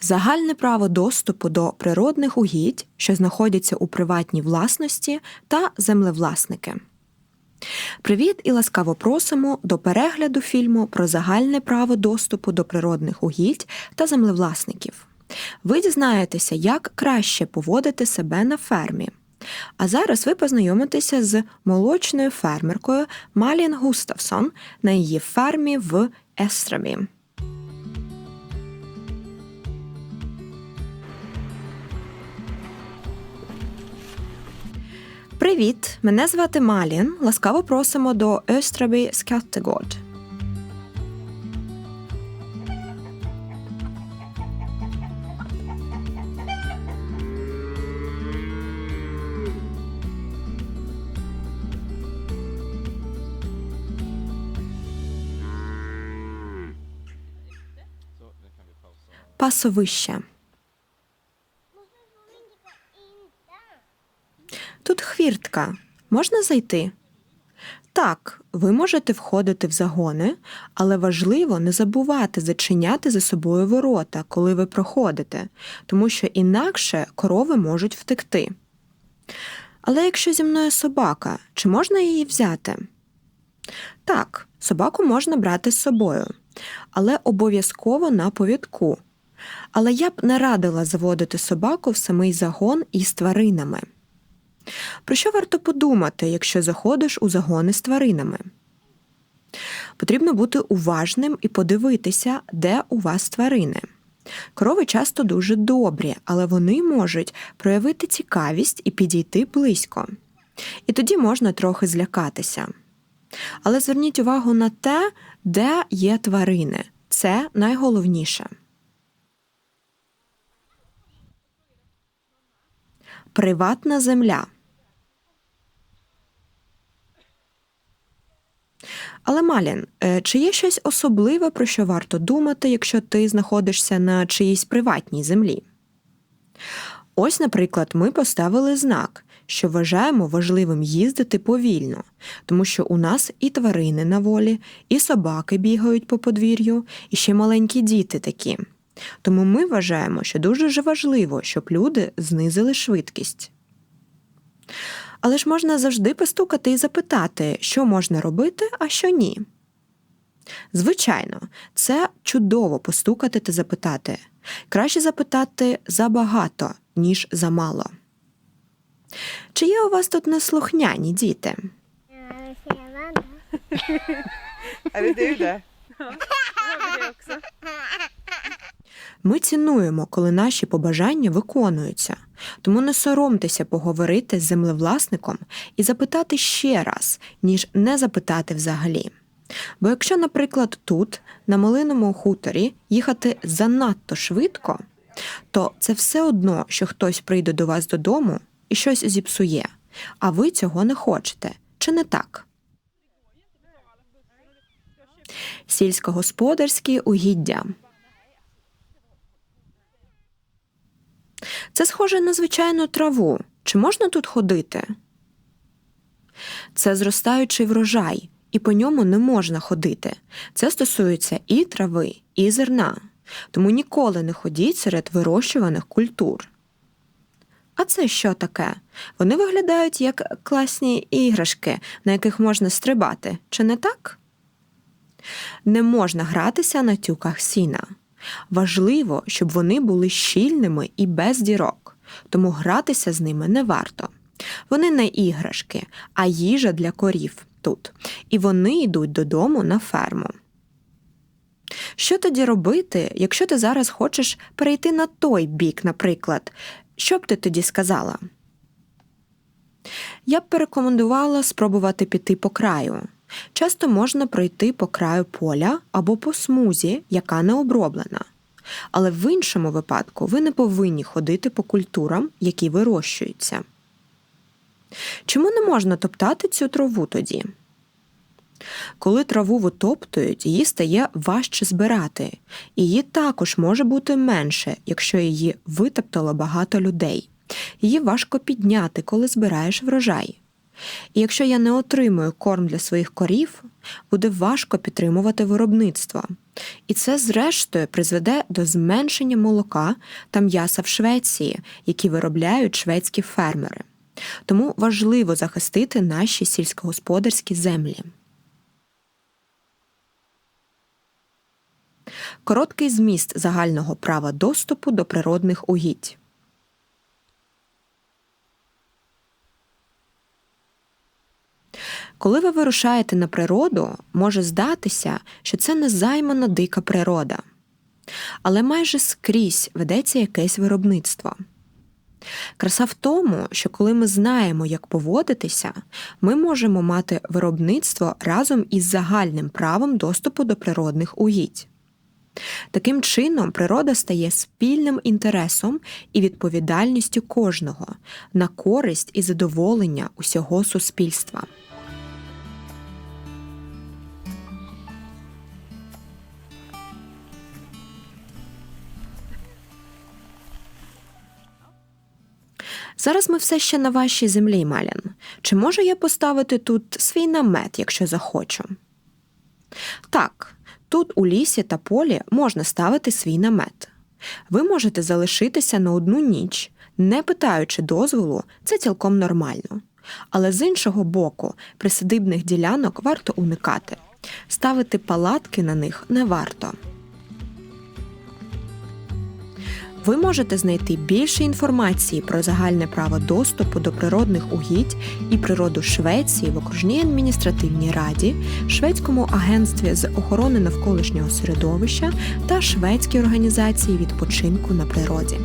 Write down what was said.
загальне право доступу до природних угідь, що знаходяться у приватній власності, та землевласники. Привіт і ласкаво просимо до перегляду фільму про загальне право доступу до природних угідь та землевласників. Ви дізнаєтеся, як краще поводити себе на фермі. А зараз ви познайомитеся з молочною фермеркою Малін Густавсон на її фермі в Естрамі. Привіт! Мене звати Малін. Ласкаво просимо до Östrabі Скаттегод. Пасовище. Тут хвіртка. Можна зайти? Так, ви можете входити в загони, але важливо не забувати зачиняти за собою ворота, коли ви проходите, тому що інакше корови можуть втекти. Але якщо зі мною собака, чи можна її взяти? Так, собаку можна брати з собою, але обов'язково на повідку. Але я б не радила заводити собаку в самий загон із тваринами. Про що варто подумати, якщо заходиш у загони з тваринами? Потрібно бути уважним і подивитися, де у вас тварини. Корови часто дуже добрі, але вони можуть проявити цікавість і підійти близько. І тоді можна трохи злякатися. Але зверніть увагу на те, де є тварини. Це найголовніше. Приватна земля. Але Малін, е, чи є щось особливе, про що варто думати, якщо ти знаходишся на чиїсь приватній землі? Ось, наприклад, ми поставили знак, що вважаємо важливим їздити повільно, тому що у нас і тварини на волі, і собаки бігають по подвір'ю, і ще маленькі діти такі. Тому ми вважаємо, що дуже важливо, щоб люди знизили швидкість. Але ж можна завжди постукати і запитати, що можна робити, а що ні. Звичайно, це чудово постукати та запитати. Краще запитати забагато, ніж замало. Чи є у вас тут неслухняні діти? Det du det? Ми цінуємо, коли наші побажання виконуються, тому не соромтеся поговорити з землевласником і запитати ще раз, ніж не запитати взагалі. Бо якщо, наприклад, тут, на малиному хуторі, їхати занадто швидко, то це все одно, що хтось прийде до вас додому і щось зіпсує, а ви цього не хочете, чи не так? Сільськогосподарські угіддя. Це схоже на звичайну траву. Чи можна тут ходити? Це зростаючий врожай, і по ньому не можна ходити. Це стосується і трави, і зерна. Тому ніколи не ходіть серед вирощуваних культур. А це що таке? Вони виглядають як класні іграшки, на яких можна стрибати, чи не так? Не можна гратися на тюках сіна. Важливо, щоб вони були щільними і без дірок, тому гратися з ними не варто. Вони не іграшки, а їжа для корів тут, і вони йдуть додому на ферму. Що тоді робити, якщо ти зараз хочеш перейти на той бік, наприклад, що б ти тоді сказала? Я б порекомендувала спробувати піти по краю. Часто можна пройти по краю поля або по смузі, яка не оброблена. Але в іншому випадку ви не повинні ходити по культурам, які вирощуються. Чому не можна топтати цю траву тоді? Коли траву витоптують, її стає важче збирати, її також може бути менше, якщо її витоптало багато людей. Її важко підняти, коли збираєш врожай. І якщо я не отримую корм для своїх корів, буде важко підтримувати виробництво. І це, зрештою, призведе до зменшення молока та м'яса в Швеції, які виробляють шведські фермери. Тому важливо захистити наші сільськогосподарські землі. Короткий зміст загального права доступу до природних угідь. Коли ви вирушаєте на природу, може здатися, що це незаймана дика природа. Але майже скрізь ведеться якесь виробництво. Краса в тому, що коли ми знаємо, як поводитися, ми можемо мати виробництво разом із загальним правом доступу до природних угідь. Таким чином, природа стає спільним інтересом і відповідальністю кожного на користь і задоволення усього суспільства. Зараз ми все ще на вашій землі, Малян. Чи можу я поставити тут свій намет, якщо захочу? Так, тут у лісі та полі можна ставити свій намет. Ви можете залишитися на одну ніч, не питаючи дозволу, це цілком нормально. Але з іншого боку, присадибних ділянок варто уникати. Ставити палатки на них не варто. Ви можете знайти більше інформації про загальне право доступу до природних угідь і природу Швеції в окружній адміністративній раді, Шведському агентстві з охорони навколишнього середовища та Шведській організації відпочинку на природі.